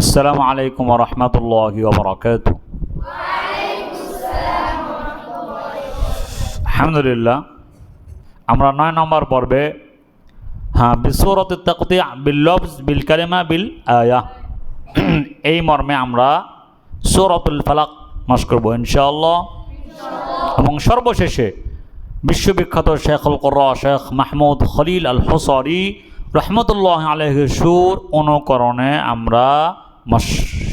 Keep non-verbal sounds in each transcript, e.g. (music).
আসসালামু আলাইকুম রহমতুল্লাহ বরকাত আলহামদুলিল্লাহ, আমরা নয় নম্বর পর্বে হ্যাঁ বিশ্বরত তকতি বিল্লবস বিল কালিমা বিল আয়া। এই মর্মে আমরা সৌরতুল ফালাক মাস করব ইনশাআল্লাহ। এবং সর্বশেষে বিশ্ববিখ্যাত শেখুল কর শেখ মাহমুদ খলিল আল হসরি রহমতুল্লাহ আলহ সুর অনুকরণে আমরা মাস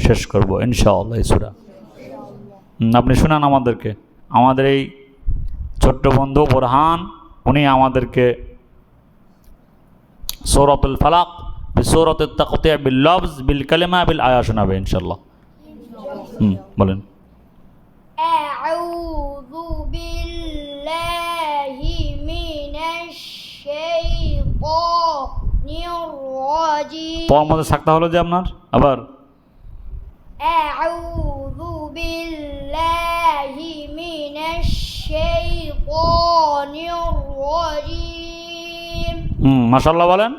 শেষ করব ইনশাআল্লাহ এই সুরা হুম, আপনি শুনান আমাদেরকে আমাদের এই ছোট্ট বন্ধু বোরহান উনি আমাদেরকে সৌরতুল ফালাক সৌরত তকতিয়া বিল লফজ বিল কালেমা বিল আয়া শোনাবে ইনশাল্লাহ হুম বলেন أعوذ بالله من الشيطان الرجيم পর মধ্যে থাকতে হলো যে আপনার আবার হুম বলেন।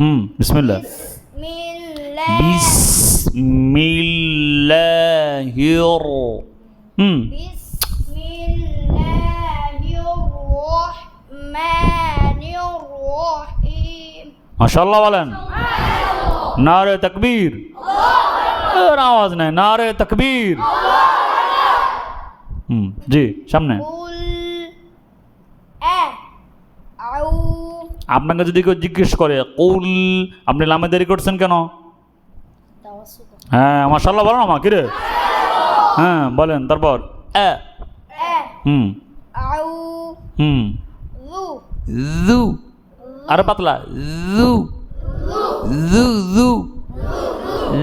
হুম বিসমিল্লাহ। বিসমিল্লাহির হুম। মাশাল্লাহ বলেন। নারে তকবীর। আওয়াজ নাই নারে তকবীর। হুম জি সামনে। আপনাকে যদি কেউ জিজ্ঞেস করে কৌল আপনি লামে দেরি করছেন কেন? হ্যাঁ আমার সাল্লাহ বলো না কিরে? হ্যাঁ বলেন তারপর। হুম। হুম। জু। আরে পাতলা। জু। জু জু।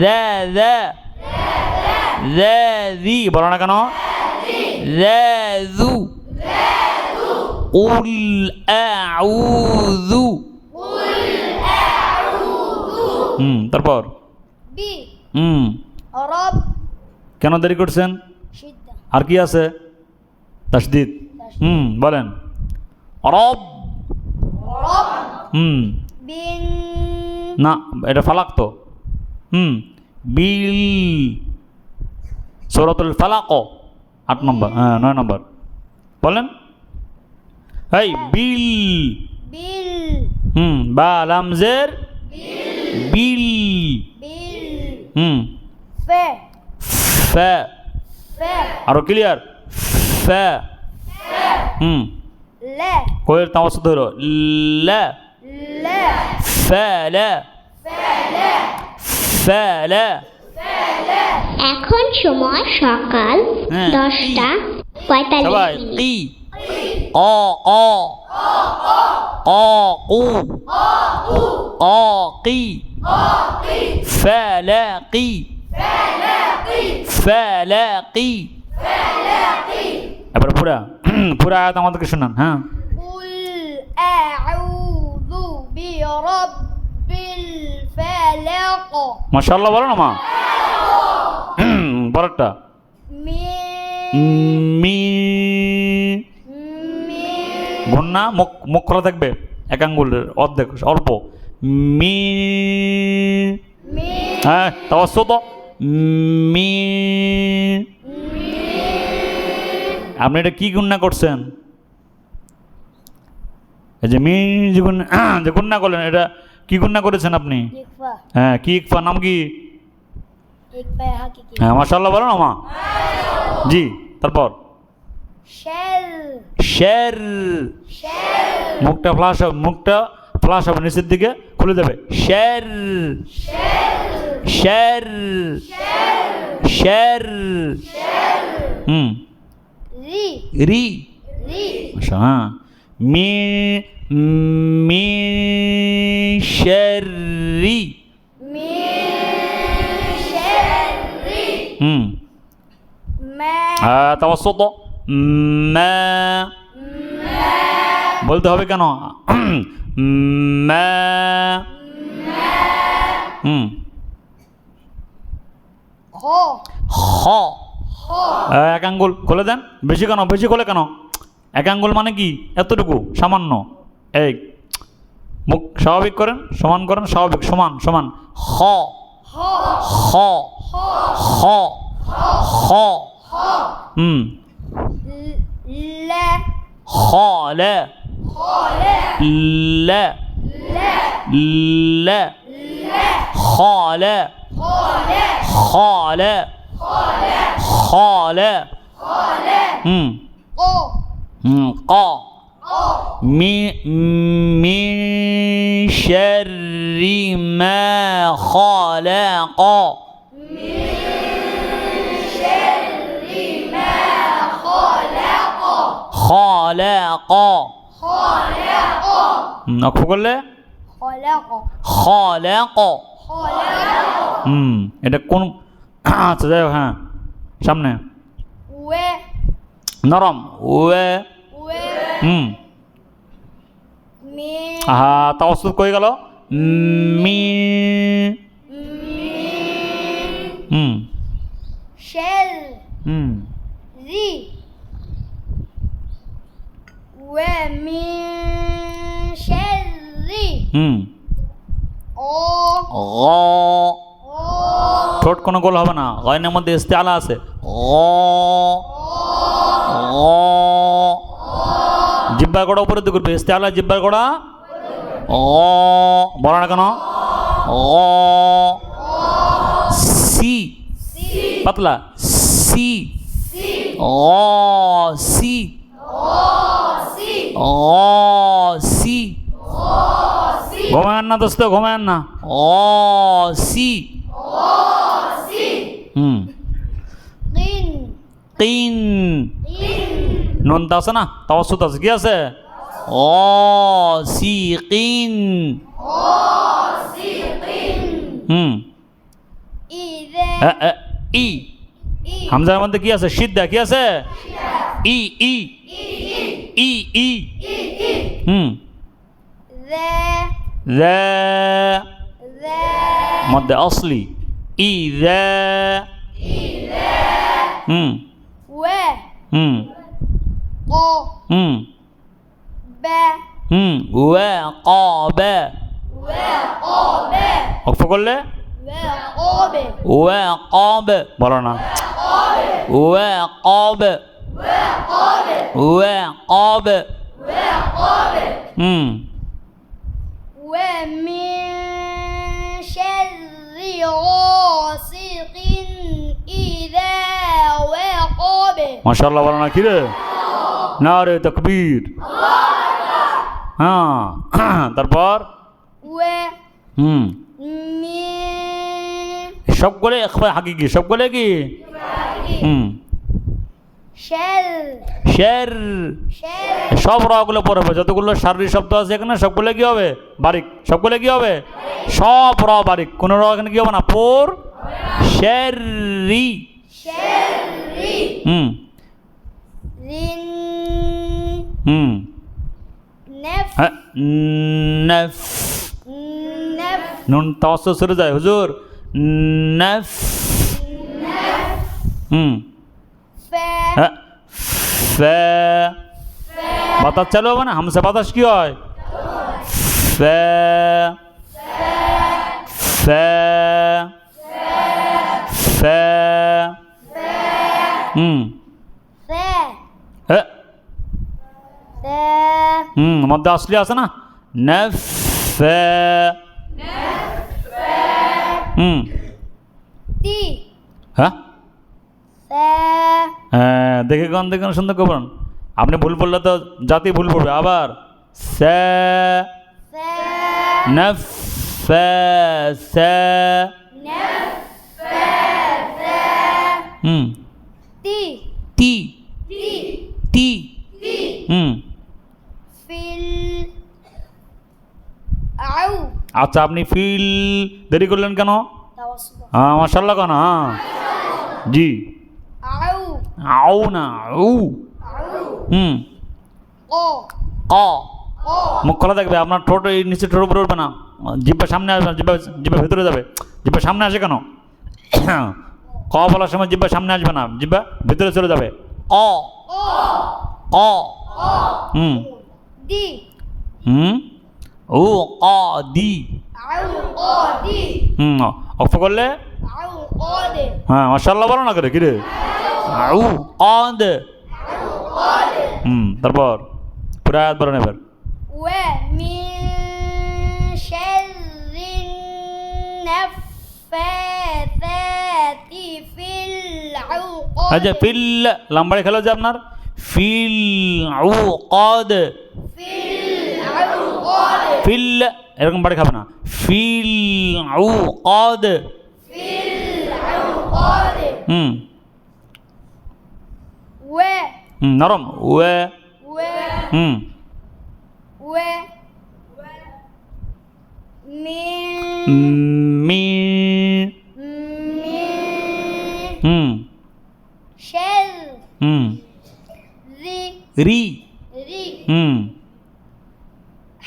রে রে। রে জি বলো না কেন? জ্যা জু قل أعوذ হুম তারপর ب হুম رب কেন দেরি করছেন شدة আর কি আছে তাসদিদ হুম বলেন রব رب হুম بن না এটা ফালাক তো হুম বিল সৌরতুল ফালাক আট নম্বর হ্যাঁ নয় নম্বর। বলেন। এই বিল। বিল। হুম বা লামজের। বিল। বিল। হুম। ফে। ফে। ফে। আরও ক্লিয়ার ফে। হুম। লে। কোয়ের তামাশা ধরো। লে। লে। ফে লে। ফে লে। ফে লে। এখন সময় সকাল হ্যাঁ। দশটা সবাই পঁয়তাল্লিশ মিনিট কি ক ক ক কু ক কি ফালাকি ফালাকি এবার পুরা পুরা আয়াত আমাদেরকে শোনান হ্যাঁ قل أعوذ برب الفلق মাশাআল্লাহ বলো না মা পরেরটা মি ঘন্না মুখ মুখ খোলা থাকবে? এক আঙ্গুলের অর্ধেক অল্প। মি হ্যাঁ তাওয়াজ তো। মি আপনি এটা কি গুণনা করছেন? এই যে মি যে গুণনা করলেন এটা কি গুণনা করেছেন আপনি? হ্যাঁ কি ইকফা? নাম কি? হ্যাঁ মাশাল্লাহ বলো না মা জি তারপর শের মুখটা ফ্লাশ হবে মুখটা ফ্লাশ হবে নিচের দিকে খুলে দেবে শের শের শের হুম রি রি হ্যাঁ মি তাওয়াসত? বলতে হবে কেন? হুম। এক আঙ্গুল খুলে দেন। বেশি কেন? বেশি খোলে কেন? এক আঙ্গুল মানে কি? এতটুকু সামান্য। এই মুখ স্বাভাবিক করেন সমান করেন স্বাভাবিক সমান সমান। হ। হ। হ। হ। امم لا خالة خال لا لا لا خالة خالة خال خال خال قا من من شر ما خلق من খলাক খলাক নক্ষ করলে খলাক খলাক হুম এটা কোন আচ্ছা যাই হ্যাঁ সামনে ওয়ে নরম ওয়ে হুম হ্যাঁ তা অসুস্থ কই গেল মি হুম। ঠোঁট কোনো গোল হবে না। গয়নের মধ্যে ইস্তে আলা আছে জিব্বার গোড়া উপরে দিকে করবে ইস্তে আলা জিব্বার গোড়া? ও বলো না কেন? ও সি। পাতলা। সি। ও সি। ও সি। ঘুমায়েন না দোস্ত ঘুমায়েন না। অ সি। হুম। তিন। নুনটা আছে না? তাওসুত আছে কি আছে? অ সি কিন হুম। ই। হামজার মধ্যে কি আছে? সিদ্ধা কি আছে? ই ই। ই ই। হুম। ذا. ذا. مد أصلي. إذا إذا ام و. ام ق. ام ب. مم. وقاب وقاب وقف كله وقاب وقاب برنا نعم. وقاب وقاب وقاب وقاب مم. ومن شر غاسق إذا وقب মাশাল্লাহ বলো না কি রে না রে তকবীর হ্যাঁ (coughs) তারপর হুম ومن সবগুলো একবার হাকিকি সবগুলো কি হুম شر শের। সব রগুলো হবে। যতগুলো শারীরিক শব্দ আছে এখানে সবগুলো কী হবে? বারিক। সবগুলো কী হবে? সব র বারিক। কোনো র এখানে কি হবে না? পোর। শের রি। হুম। হুম হ্যাঁ, নুন তো সরে যায়। হুজুর নফ। হুম। বাতাস চালু হবে না হামসে বাতাস কি হয় ফে ফে ফে হুম فا হ্যাঁ فا হুম মধ্যে আসলি আছে না নফ হুম تي হ্যাঁ দেখে কোন দেখে সুন্দর করবেন আপনি ভুল পড়লে তো জাতি ভুল পড়বে আবার হুম। আচ্ছা আপনি ফিল দেরি করলেন কেন? হ্যাঁ মার্শাল্লাহ কেন হ্যাঁ। জি। আউ না আউ হুম ক। মুখ খোলা থাকবে আপনার ঠোঁট এই নিচে ঠোঁট উপরে উঠবে না। জিব্বা সামনে আসবে জিব্বা জিব্বা ভেতরে যাবে। জিব্বা সামনে আসে কেন? ক বলার সময় জিব্বা সামনে আসবে না জিব্বা ভেতরে চলে যাবে। অ। অ হুম। হুম। ও অ দি। হুম অফ করলে হ্যাঁ মার্শাল্লাহ বলো না করে কিরে আউ অন দে হুম তারপর পুরো আয়াত এবার। আচ্ছা ফিল লম্বাড়ি খেলা যে আপনার? ফিল আউ কদ ফিল এরকম বাড়ি খাবে না। ফিল আউ কদ হুম ওয়ে হুম নরম ওয়ে ওয়ে হুম ওয়ে মি মি মি হুম শেল হুম রি রি রি হুম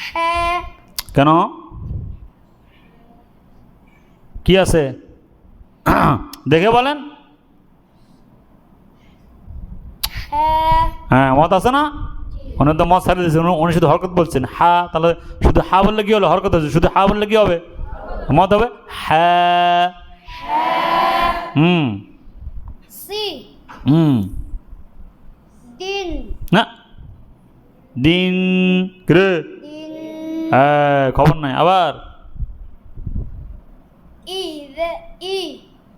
হ্যাঁ কেন কি আছে দেখে বলেন। হ্যাঁ।, হ্যাঁ। মত আছে না? উনি তো মত সারিয়ে দিয়েছেন উনি শুধু হরকত বলছেন হা তাহলে শুধু হা বললে কী হলো? হরকত হয়েছে শুধু হা বললে কী হবে? মত হবে হ্যাঁ। না। দিন হ্যাঁ খবর নাই আবার। ই।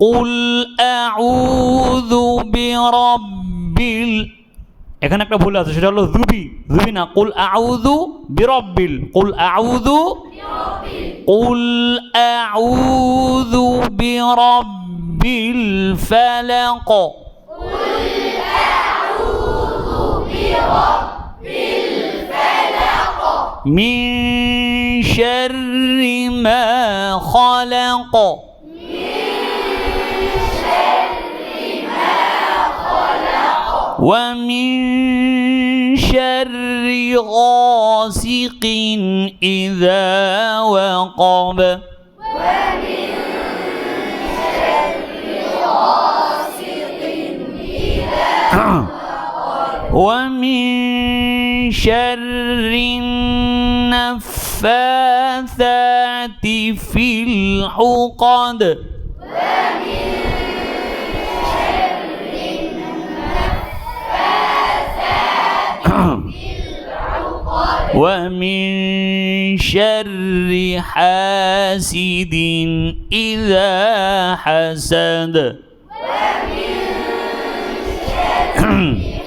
কুল আউযু বিরব্বিল এখানে একটা ভুল আছে সেটা হলো জুবি জুবি না কুল আউযু বিরব্বিল কুল আউযু কুল আউযু বিরব্বিল ফালাক কুল আউযু বিরব্বিল ফালাক মিন শাররি মা খালাক من شر ما خلق ومن شر غاسق إذا وقب. (clears throat) ومن شر النفاثات في العقد ومن شر حاسد إذا حسد. (clears throat)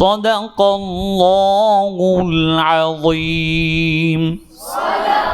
صدق الله العظيم. صدق